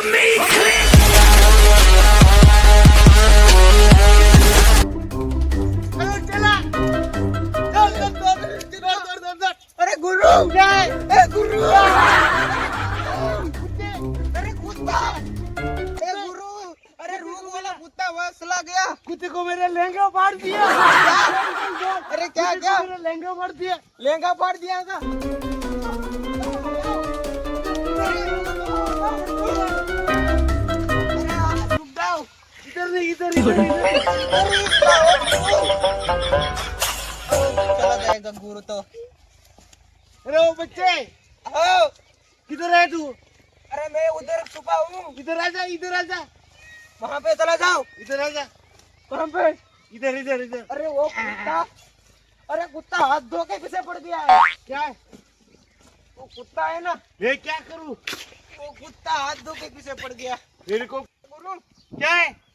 अरे गुरु ए गुरु। अरे कुत्ता। ए गुरु। अरे रोग वाला कुत्ता वसला गया। कुत्ते को मेरे लहंगा फाड़ दिया। अरे क्या क्या? लहंगा फाड़ दिया। लहंगा फाड़ दिया का चला जाएगा गुरु तो। अरे ओ बच्चे आओ। किधर है तू? अरे मैं उधर छुपा हूँ। इधर आजा इधर आजा वहाँ पे चला जाओ। इधर आजा कहाँ पे। इधर इधर इधर। अरे वो कुत्ता। अरे कुत्ता हाथ धो के पीछे पड़ गया है। क्या है? वो कुत्ता है ना। मैं क्या करूँ? वो कुत्ता हाथ धो के पीछे पड़ गया। मेरे को क्या है?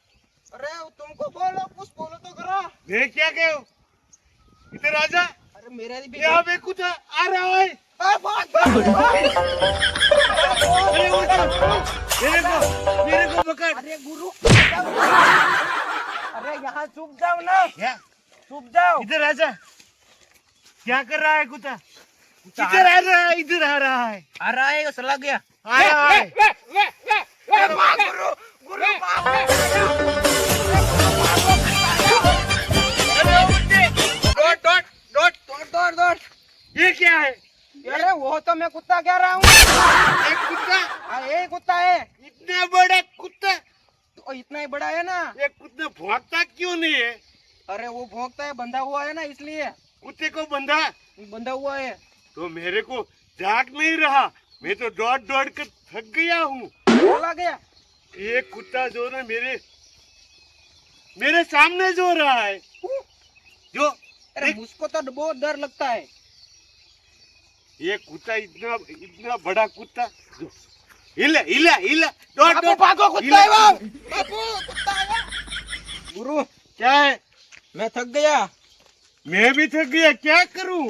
अरे तुमको बोलो कुछ बोलो तो करो मैं क्या कहूँ इधर आजा अरे मेरा भी यहाँ पे कुछ आ रहा है मेरे को मेरे को पकड़ अरे गुरु अरे यहाँ चुप जाओ ना क्या चुप जाओ इधर राजा क्या कर रहा है कुत्ता इधर आ रहा है इधर आ रहा है आ रहा है सला गया आ रहा है गुरु गुरु दौड़ दौड़ ये क्या है? अरे वो तो मैं कुत्ता कह रहा हूँ। एक कुत्ता? हाँ, ये कुत्ता है। इतना बड़ा कुत्ता? तो इतना ही बड़ा है ना। ये कुत्ता भौंकता क्यों नहीं है? अरे वो भोंकता है बंधा हुआ है ना इसलिए। कुत्ते को बंधा? बंधा हुआ है। तो मेरे को जाग नहीं रहा। मैं तो दौड़ दौड़ कर थक गया हूँ। चला गया। ये कुत्ता जो ना मेरे मेरे सामने जो रहा है जो अरे मुझको तो बहुत डर लगता है। ये कुत्ता इतना इतना बड़ा कुत्ता। हिला हिला हिला बापू, दौड़। भागो, कुत्ता है वो। बापू, कुत्ता है गुरु क्या है? मैं थक गया। मैं भी थक गया क्या करूँ?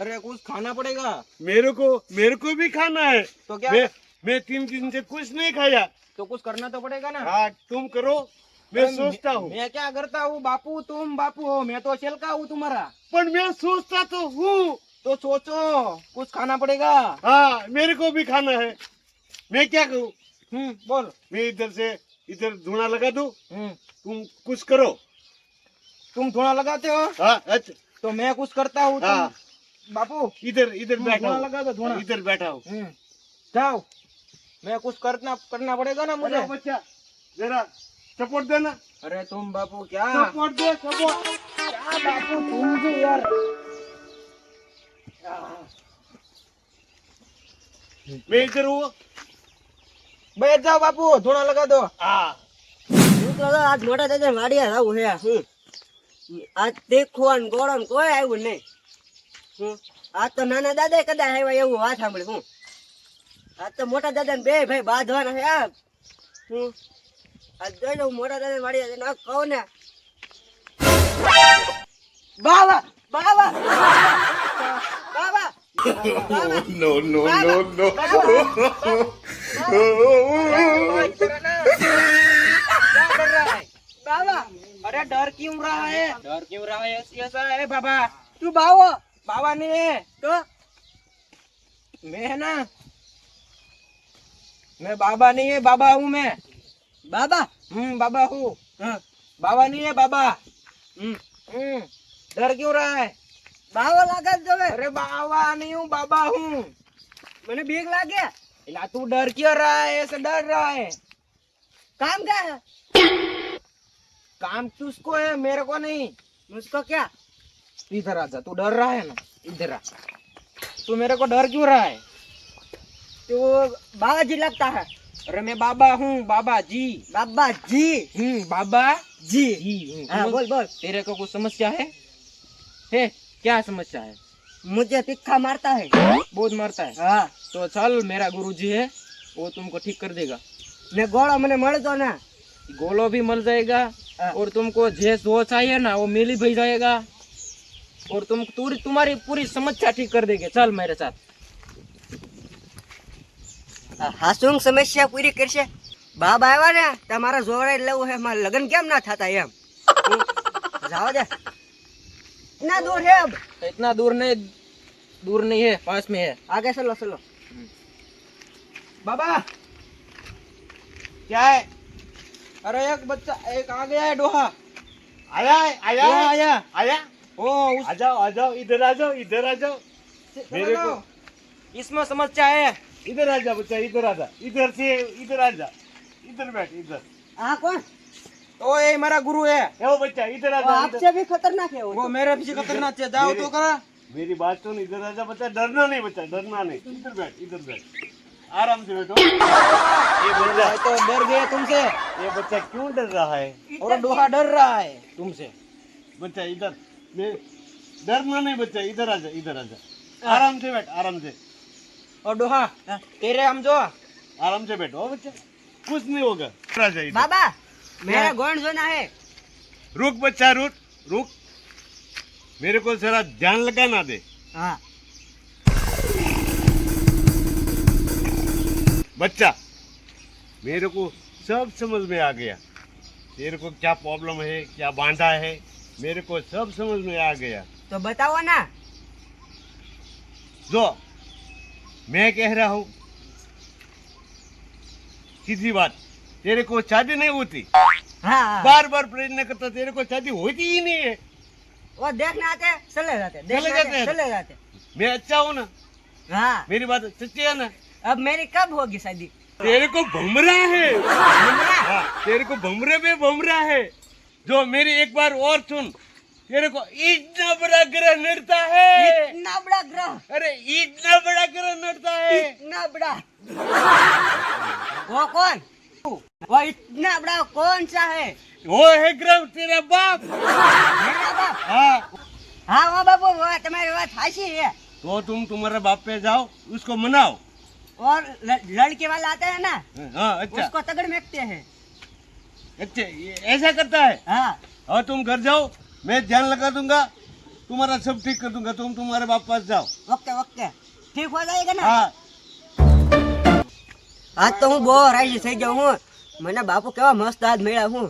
अरे कुछ खाना पड़ेगा। मेरे को मेरे को भी खाना है। तो क्या? मैं मैं तीन दिन से कुछ नहीं खाया। तो कुछ करना तो पड़ेगा ना। हाँ तुम करो। मैं सोचता हूँ। मैं क्या करता हूँ? बापू तुम बापू हो मैं तो छिलका हूँ तुम्हारा। पर मैं सोचता तो हूँ। तो सोचो कुछ खाना पड़ेगा? हाँ मेरे को भी खाना है। मैं क्या करूँ? हम्म बोल। मैं इधर से इधर धुआँ लगा दूँ। हम्म। तुम कुछ करो। तुम धुआँ लगाते हो? हाँ अच्छा। तो मैं कुछ करता हूँ हाँ। बापू इधर इधर बैठा लगा दो धुआँ। इधर बैठा हूँ हम्म। जाओ। मैं कुछ करना करना पड़ेगा ना मुझे? बच्चा जरा सपोर्ट देना अरे तुम बापू क्या सपोर्ट दे सपोर्ट क्या बापू तुम भी यार मैं इधर हूँ बैठ जाओ बापू धुआं लगा दो हाँ હું તો આજ મોટા દાદા વાડિયા આવું હે આજ તીખું ને ગોળો ને કોઈ આવ્યું નહીં હું આજ તો નાના દાદા કદાચ આવ્યા એવું વાત સાંભળી હું આજ તો મોટા દાદા ને બે ભાઈ બાંધવાના છે આ હું આજ જોઈ લઉં મોટા દાદા વાડિયા ના કહું ને બાવા બાવા બાવા नो नो नो नो क्या कर रहा है બાવા अरे डर क्यों रहा है डर क्यों रहा है ऐसा- ऐसा है बाबा તું બાવો बाबा नहीं है તો मैं है ना मैं बाबा नहीं है बाबा हूँ मैं બાબા हम्म बाबा हूँ હા बाबा नहीं है बाबा હમ. हम्म डर क्यों रहा है બાવો લાગે છે તમે अरे बाबा नहीं हूँ बाबा हूँ મને બીક લાગે इला तू डर क्यों रहा है ऐसे डर रहा है કામ क्या है काम तुझको है मेरे को नहीं मुझको क्या इधर आ जा तू डर रहा है ना इधर आ तू मेरे को डर क्यों रहा है तो बाबा जी लगता है अरे मैं बाबा हूँ बाबा जी बाबा जी हम्म बाबा जी जी हम्म, हाँ बोल। बोल बोल तेरे को कुछ समस्या है है क्या समस्या है मुझे तिक्का मारता है बहुत मारता है हाँ तो चल मेरा गुरुजी है वो तुमको ठीक कर देगा ने गोळो મને મળતો ના गोलो भी मिल जाएगा हाँ। और तुमको जे जो चाहिए ना वो मिल भी जाएगा और तुम तुरी तुम्हारी पूरी समस्या ठीक कर देंगे चल मेरे साथ હાસુંગ સમસ્યા પૂરી કરશે બાપ આવ્યા ને તમારા જોડે જ લેવું છે મારે લગ્ન કેમ ના થતા એમ હમ? જાઓ દે ના દૂર है अब इतना दूर नहीं दूर नहीं है पास में है आगे चलो चलो बाबा क्या है अरे एक बच्चा एक आ गया है डोहा आया है आया वो है आया आया ओ उस आ जाओ आ जाओ इधर आ जाओ इधर आ जाओ मेरे को इसमें समस्या है इधर आ जा बच्चा इधर आ जा। इधर से इधर आ जा। इधर बैठ इधर। हाँ कौन? ओ ये मेरा गुरु है। ए वो बच्चा इधर आ जा। आपसे भी खतरनाक है वो वो मेरे पीछे खतरनाक है जाओ तो करा। मेरी बात सुन इधर आ जा बच्चा डरना नहीं बच्चा डरना नहीं। इधर बैठ इधर बैठ। आराम से बैठो। ये बच्चा तो डर गए तुमसे। ये बच्चा क्यों डर रहा है? और डोहा डर रहा है तुमसे। बच्चा इधर। मैं डरना नहीं बच्चा इधर आ जा इधर आ जा। आराम से बैठ आराम से। और डोहा तेरे हम जो। आराम से बैठो बच्चा। कुछ नहीं होगा। बाबा मेरा गौण जोना है। रुक बच्चा रुक रुक। मेरे को जरा ध्यान लगाना दे। हाँ। बच्चा मेरे को सब समझ में आ गया। तेरे को क्या प्रॉब्लम है क्या बांधा है मेरे को सब समझ में आ गया। तो बताओ ना। जो मैं कह रहा हूँ सीधी बात तेरे को शादी नहीं होती। हाँ। बार बार प्रयत्न करता तेरे को शादी होती ही नहीं है। वो देखने आते चले जाते चले जाते। चले जाते मैं अच्छा हूँ ना? हाँ। मेरी बात सच्ची है ना? अब मेरी कब होगी शादी? तेरे को भमरा है। भमरा? हाँ, तेरे को भमरे में भमरा है। जो मेरी एक बार और सुन तेरे को इतना बड़ा ग्रह नड़ता है। इतना बड़ा ग्रह। अरे इतना बड़ा ग्रह नड़ता है। इतना बड़ा। वो कौन? वो इतना बड़ा कौन सा है? वो है ग्रह तेरा बाप। मेरा बाप? हाँ। हाँ वो बाबू वो तुम्हारी बात हासी है। तो तुम तुम्हारे बाप पे जाओ उसको मनाओ। और लड़के वाला आता है ना हाँ अच्छा। उसको तगड़ मेकते हैं। अच्छा ऐसा करता है? हाँ। और तुम घर जाओ मैं ध्यान लगा दूंगा तुम्हारा सब ठीक कर दूंगा तुम तुम्हारे बाप पास जाओ ओके ओके ठीक हो जाएगा ना हाँ આજ તો હું બહુ રાજી થઈ ગયો હું મને બાપુ કેવા મસ્ત આજ મળ્યા હું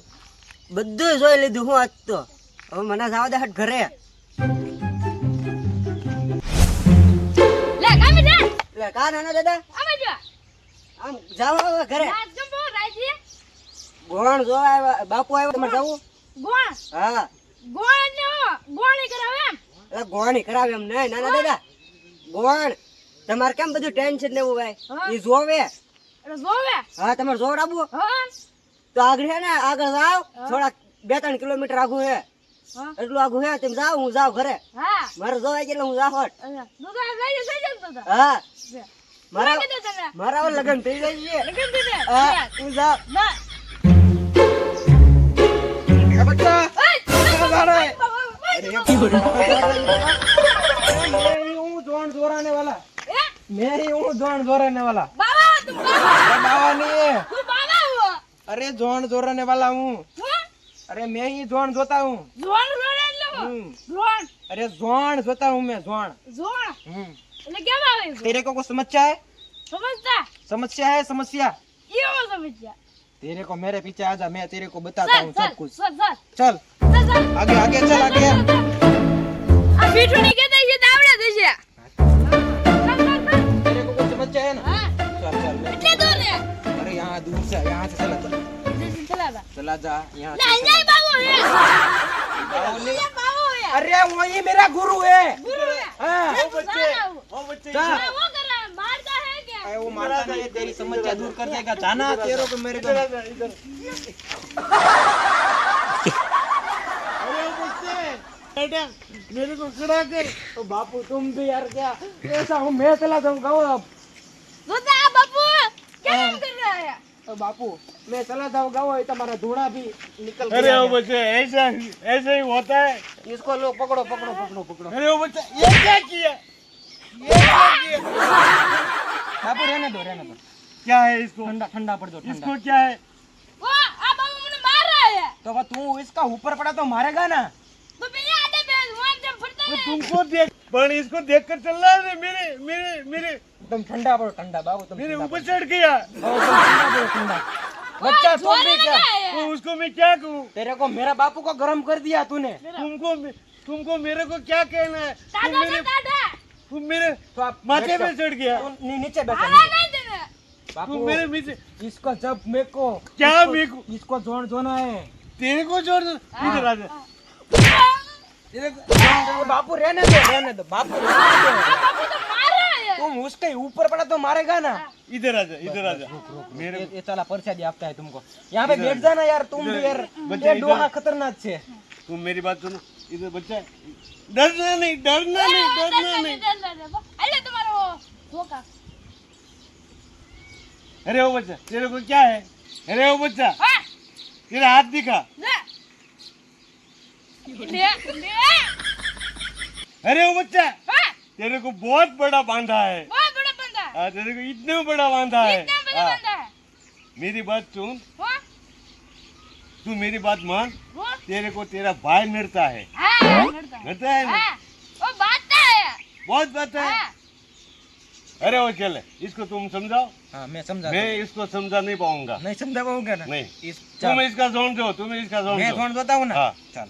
બધું જોઈ લીધું હું આજ તો હવે મને જવા દે હટ ઘરે લે કામી જા એટલે કા નાના દાદા અમે જો આમ જાઓ હવે ઘરે રાત જંબો રાજી ગોણ જોવા આવ્યા બાપુ આવ્યો તમારે જવું ગોણ હા ગોણ ને ગોણી કરાવે એમ. એટલે ગોણી કરાવે એમ નહીં નાના દાદા ગોણ તમારે કેમ બધું ટેન્શન લેવું હા. ભાઈ એ જોવે. એટલે જોવે. હા તમારે જોવડાવવું હા. તો આગળ છે ને આગળ જાવ થોડા બે ત્રણ કિલોમીટર આગું હે. એટલું આગું હે તમે જાવ હું જાવ ઘરે. હા. મારે જોવાય એટલે હું જાવ હટ હા. મારા મારા લગ્ન થઈ જાય છે. લગન હા જાવ ના. जोन वाला। अरे जोन जोराने वाला हूँ। अरे मैं ही जोन जोता हूँ। हम्म। अरे जोन जोता हूँ मैं जोन। जोन? हम्म। तेरे को कुछ समस्या है? समस्या? समस्या है समस्या। समस्या। तेरे को मेरे पीछे आ जा मैं तेरे को बताता हूँ सब कुछ। चल। ચાલ चल ચાલ ચાલ आगे आगे चल आगे આ પીઠુની કે દઈ છે દાવડે દઈ છે ચાલ ચાલ ચાલ तेरे को कुछ समस्या है ना હા चल चल मैं- એટલે દૂર રે अरे यहाँ दूर से यहाँ से चला जा ચલા બા चला जा यहाँ લે से અંજાય चला બાબો હે जाओ ले। અંજાય બાબો હે अरे वो ये मेरा गुरु है ગુરુ હે हाँ લે તું જા ના આવું. ओ बच्चे जा। हाँ, वो कर रहा है मारता है क्या अरे वो मारता नहीं है, तेरी समस्या दूर कर देगा जाना तेरे को मेरे को बेटा मेरे को खड़ा कर। तो बापू तुम भी यार क्या? ऐसा हूँ मैं चला जाऊँ गाँव अब। बापू! क्या काम कर रहा है? तो बापू मैं चला जाऊँ गाँव तुम्हारा धूड़ा भी निकल अरे बच्चे ऐसा ऐसा ही होता है। इसको लो पकड़ो पकड़ो पकड़ो पकड़ो। अरे ओ बच्चा ये क्या किया? ये क्या किया? बापू रहने दो रहने दो। क्या है इसको? ठंडा ठंडा पड़ दो इसको क्या है? वो आ बाबू मुझे मार रहा है। तो तू इसका ऊपर पड़ा तो मारेगा ना। वो तुमको देख पर इसको देख कर चल रहा है मेरे मेरे मेरे। तुम ठंडा पड़ो ठंडा बाबू तुम मेरे ऊपर चढ़ गया। ठंडा बच्चा तुम भी क्या? तो उसको मैं क्या कहूँ? तेरे को मेरा बापू को गर्म कर दिया तूने। तुमको तुमको मेरे को क्या कहना है? तुम मेरे तुम मेरे तो आप माथे पे चढ़ गया। नीचे बैठा। बापू मेरे नीचे इसको जब मेरे को क्या मेरे को इसको जोड़ जोना है। तेरे को जोड़ इधर आ जा। बापू रहने दो रहने दो बापू तुम उसके ऊपर पड़ा तो मारेगा ना। इधर आजा जा इधर आ जा। मेरे ये चला परसादी आपका है तुमको। यहाँ पे बैठ जाना यार तुम भी यार ये डोहा खतरनाक छे तुम मेरी बात सुनो इधर बच्चा डरना नहीं डरना नहीं डरना नहीं अरे तुम्हारा वो धोखा अरे वो बच्चा तेरे को क्या है? अरे वो बच्चा हाँ? तेरा हाथ दिखा। अरे वो बच्चा हाँ। तेरे को बहुत बड़ा बांधा है। बहुत बड़ा बांधा है। हाँ, तेरे को इतना बड़ा बांधा है। बड़ा हाँ। है। मेरी बात सुन। तू मेरी बात मान। तेरे को तेरा भाई नड़ता है। नड़ता है वो बात है। बहुत बात है। अरे वो चले इसको तुम समझाओ। मैं समझा मैं इसको समझा नहीं पाऊँगा। नहीं समझा पाऊँगा ना। नहीं। तुम इसका जोड़ दो तुम इसका जोड़ मैं जोड़ देता हूँ। ना चल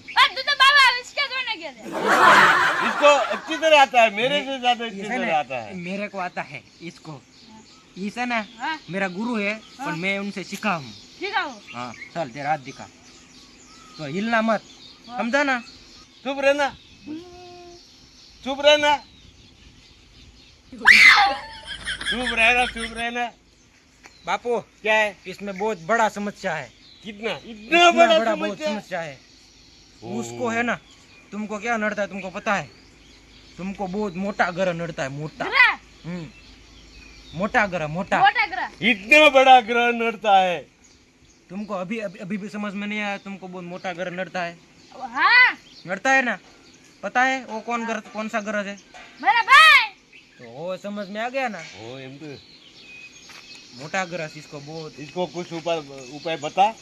इसको अच्छी तरह आता है मेरे से ज़्यादा अच्छी तरह आता है। मेरे को आता है इसको। ईसा ना हाँ। मेरा गुरु है हाँ। और मैं उनसे सीखा हूँ। हाँ, चल तेरा हाथ दिखा। तो हिलना मत समझा ना? चुप रहना। चुप रहना। चुप रहना चुप रहना। बापू क्या है? इसमें बहुत बड़ा समस्या है। कितना? इतना बड़ा, बड़ा बहुत समस्या है। उसको है ना तुमको क्या नड़ता है तुमको पता है? तुमको बहुत मोटा ग्रह नड़ता है मोटा मोटा। ग्रह मोटा इतना बड़ा ग्रह नड़ता है तुमको अभी अभी अभी भी समझ में नहीं आया तुमको बहुत मोटा ग्रह नड़ता है। हाँ। नड़ता है ना? पता है वो कौन ग्रह कौन सा ग्रह है? मेरा भाई। तो वो समझ में आ गया ना? मोटा ग्रह इसको बहुत इसको कुछ उपाय उपाय बता।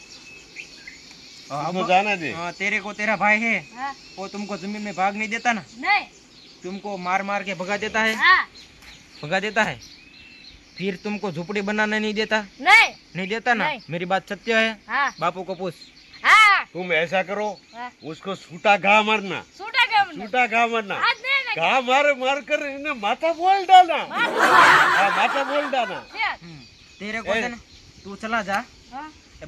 तो जाना दे आ, हाँ, तेरे को तेरा भाई है। आ? वो तुमको ज़मीन में भाग नहीं देता ना। नहीं। तुमको मार मार के भगा देता है। आ? भगा देता है। फिर तुमको झुपड़ी बनाना नहीं देता। नहीं। नहीं देता ना? नहीं। मेरी बात सत्य है। बापू को पूछ। तुम ऐसा करो उसको सूटा घा मारना। सूटा घा मरना। घा मारना। मार मार कर इन्हें माथा बोल डालना। माथा बोल डालना। हम्म, तेरे को तू चला जा।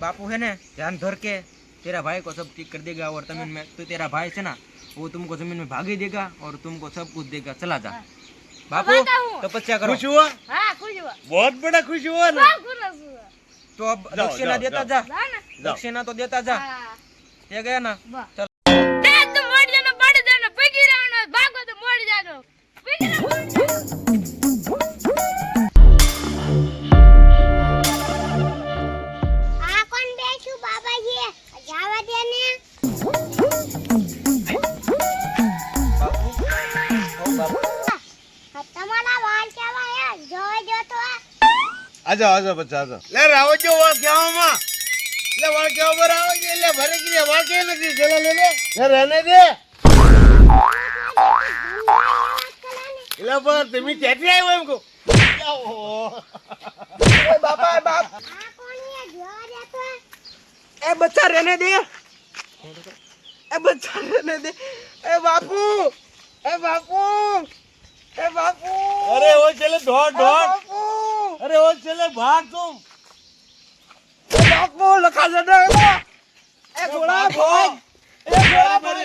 बापू है ना ध्यान धर के। तेरा भाई को सब ठीक कर देगा और ज़मीन में तो तेरा भाई है ना वो तुमको ज़मीन में भागी देगा और तुमको सब कुछ देगा। चला जा। बापू तपस्या करो। खुश हुआ? बहुत बड़ा खुश हुआ ना। तो अब दक्षिणा देता जा। दक्षिणा तो देता जा। गया ना? आजा आजा बच्चा आजा ले रावो जो वा क्या हो माँ ले वा क्या हो रावो ये ले भरे के वा के न जी चलो ले ले ये रहने दे ले पर तुम्ही चैटी आए हो हमको ओए बाबा है घर बापू बापू बापू अरे ओ चले ढोड़ ढोड़ અરે ઓ છેલે ભાગ તું. બાપુ લખા જડે એ ગોળા ભાગ. એ ગોળા ભાગ.